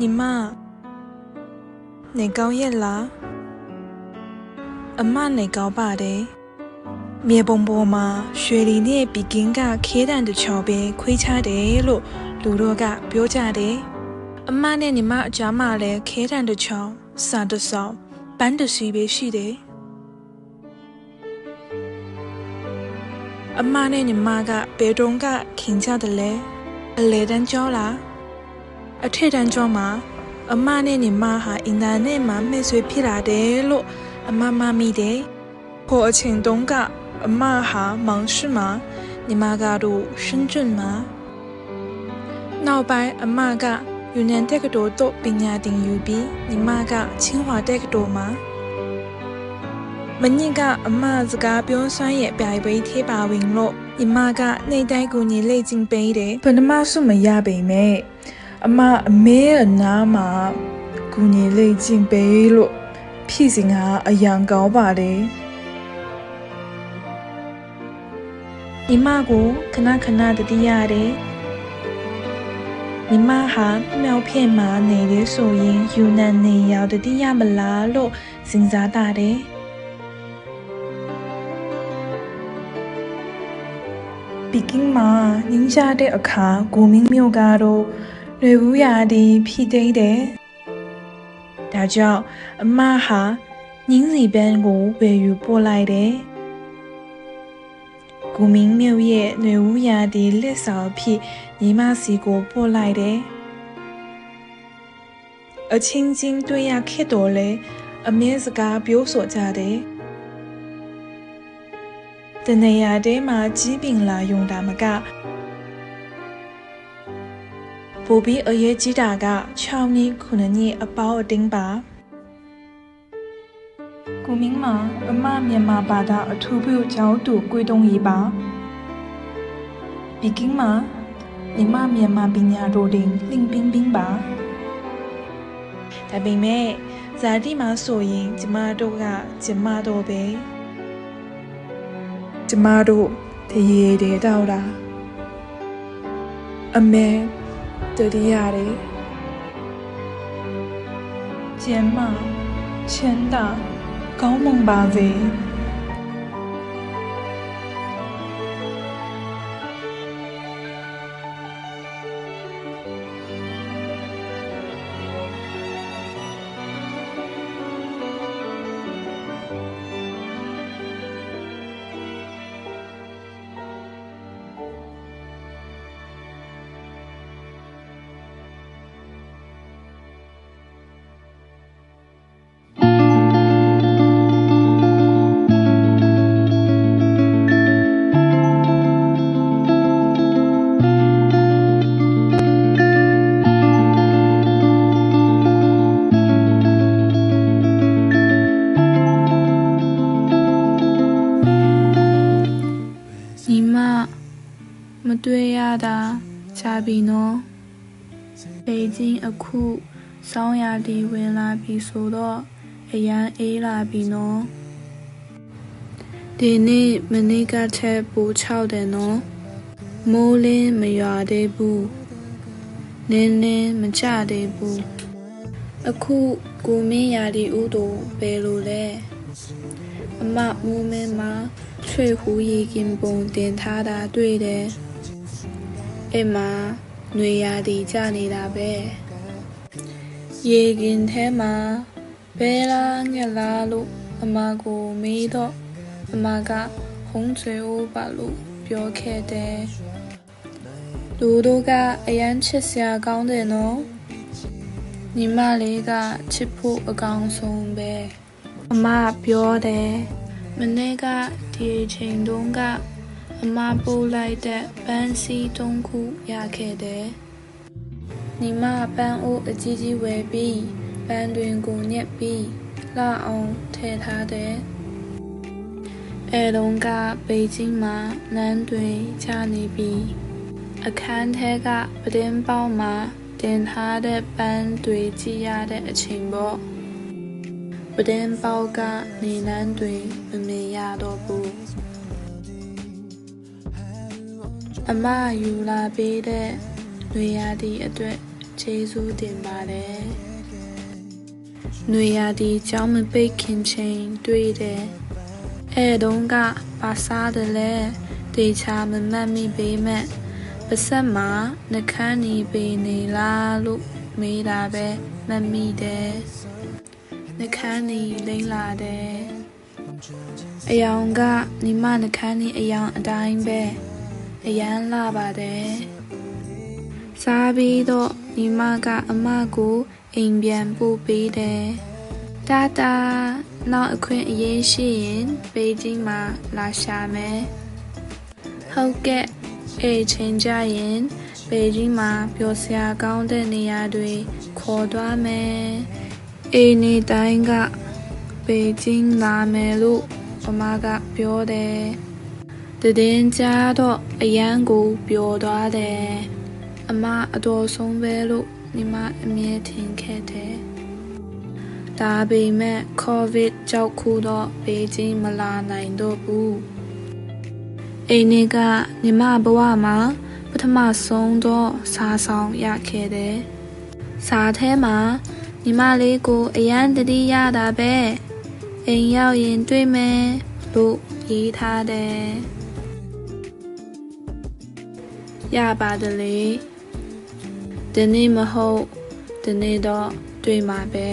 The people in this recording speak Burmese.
ညီမနေကောင်းရဲ့လားအမနေကောင်းပါတယ်မြေပုံပေါ်မှာရွှေလီနဲ့ပီကင်းကခဲတံတစ်ချော်ပဲခွေးချတယ်လို့လူတို့ကပြောကြတယ် အမနဲ့ညီမအကြားမှာလည်းခဲတံတစ်ချော်စာတစ်စောင်ပန်းတစ်စီပဲရှိတယ်အမနဲ့ညီမကဘယ်တုန်းကခင်ကြတယ်လဲအလေတန်းကြောလားအထက်တန်းကျောင်းမှာအမနဲ့ညီမဟာအင်တာနက်မှာမှဲဆွေဖြစ်လာတယ်လို့အမမမိတယ်။ဟိုအချိန်တုန်းကအမဟာမောင်ရှိမှာညီမကတော့深圳မှာနောက်ပိုင်းအမက ယူနန်တက္ကသိုလ်တို့ပညာသင်ယူပြီးညီမကချင်း华တက္ကသိုလ်မှာမညစ်ကအမစကားပြောစွမ်းရဲ့ပြိုင်ပွဲသေးပါဝင်လို့ညီမကနှိမ့်တိုင်းကိုညီလေ့ကျင့်ပေးတယ်။ဘယ်နှမဆုမရပေမဲ့အမအမဲအနားမှာကူညီလေ့ကျင့်ပေးလို့ဖြစ်စဉ်ဟာအယံကောင်းပါတယ်ညီမကိုခဏခဏတတိရတယ် ညီမဟာမြောက်ဖြစ်မှာနေလေဆိုရင်ယူနန်နေရောက်တတိယမလားလို့စဉ်းစားတာတယ်ပီကင်းမှာနင်းကြတဲ့အခါကိုမင်းမျိုးကတော့လွယ်ဘူးရာဒီဖြစ်သေးတယ်။ဒါကြောင့်အမဟာညင်းစီပန်းကိုဝယ်ယူပို့လိုက်တယ်။ ကိုမင်းမြို့ရဲ့လွယ်ဘူးရာဒီလက်ဆောင်ဖြစ်ညီမစီကိုပို့လိုက်တယ်။အချင်းချင်းတွေ့ရခဲ့တော့လေအမြဲစကားပြောဆိုကြတယ်။တနေရာတဲမှာကြီးပင်လာယုံတာမကပိုပြီးအရေးကြီးတာက6နှစ်9နှစ်အပေါအတင်းပါ ကိုမင်းမအမမြန်မာဘာသာအထူးပြုကျောင်းသူကိုတုံးရီပါပီကင်းမှာညီမမြန်မာပညာတော်တင်လင်းပင်းပင်းပါဒါပေမဲ့ဇာတိမှာဆိုရင်ကျမတို့ကကျမတို့ပဲကျမတို့တရေတဲ့တော့တာအမေတတိရတယ်ကျမ်းမာချမ်းသာကောင်းမွ န်ပါ မမတွေ့ရတာကြာပြီနော်ပေကျင်းအခုစောင်းရာဒီဝင်လာပြီဆိုတော့အရန်အေးလာပြီနော်ဒီနေ့မနေ့ကထက်ပိုချောက်တယ်နော်မိုးလင်းမရွာသေးဘူးနင်းနင်းမကြသေးဘူးအခုကိုမင်းရာဒီဥတို့ဘယ်လိုလဲ အမမိုးမင်းမှာချွေဟူရီကင်ပုံတင်ထားတာတွေ့တယ်။အဲ့မှာຫນွေရာဒီကြနေတာပဲ။ရေကင်ထဲမှာဘဲလားငှက်လားလို့အမကိုမေးတော့အမကဟုံးချွေဦးပါလို့ပြောခဲ့တယ်။လူတို့ကအရန်ချစ်စရာကောင်းတယ်နော်။ညီမလေးကချစ်ဖို့အကောင်ဆုံးပဲ။ အမပြောတယ်။မနေ့ကဒီအချိန်တုန်းကအမပို့လိုက်တဲ့ပန်းစည်းသုံးခုရခဲ့တယ်။ညီမပန်းအိုးအကြီးကြီးဝယ်ပြီးပန်းတွင်ကိုညက်ပြီးလှအောင်ထည့်ထားတယ်။အဲတုန်းကပေကျင်းမှာနန်းတွင်ချနေပြီးအခန်းထဲကပဒင်းပေါက်မှာတင်ထားတဲ့ပန်းတွေကြည့်ရတဲ့အချိန်ပေါ့ ပဒင်းပေါက်ကနေနန်းတွေမမြင်ရတော့ဘူးအမယူလာပေးတဲ့နွေရာသီအတွက်ကျေးဇူးတင်ပါတယ်နွေရာသီကြောင်းမပိတ်ခင်ချိန်တွေ့တယ်အဲ့တုန်းကပါစားတယ်လဲတေချာမမှတ်မိပေမဲ့ပါဆက်မှာနှခမ်းနီပေနေလားလို့မေးတာပဲမှတ်မိတယ် နှခမ်းနီလိမ့်လာတယ်အယောင်ကညီမနှခမ်းနီအယောင်အတိုင်းပဲအရန်လာပါတယ်စားပြီးတော့ညီမကအမကိုအိမ်ပြန်ပို့ပေးတယ်တာတာနောက်အခွင့်အရေးရှိရင်ပေကျင်းမှာလာရှာမယ်ဟုတ်ကဲ့အေးချင်းကြရင်ပေကျင်းမှာပျော်စရာကောင်းတဲ့နေရာတွေခေါ်သွားမယ် အေးနေတိုင်းကပေကျင်းလာမယ်လို့အမကပြောတယ်တည်င်းကြတော့အရန်ကိုပျော်သွားတယ်အမအတော်ဆုံးပဲလို့ညီမအမြဲထင်ခဲ့တယ်ဒါပေမဲ့ COVID ကြောက်ခုတော့ဘေးချင်းမလာနိုင်တော့ဘူးအိမ်နေကညီမဘဝမှာပထမဆုံးတော့စားဆောင်ရခဲ့တယ်စားထဲမှာ ညီမလေးကိုအရန်တတိရတာပဲအိမ်ရောက်ရင်တွေ့မယ်လို့ရေးထားတယ်ရပါတယ်လေဒီနေ့မဟုတ်ဒီနေ့တော့တွေ့မှာပဲ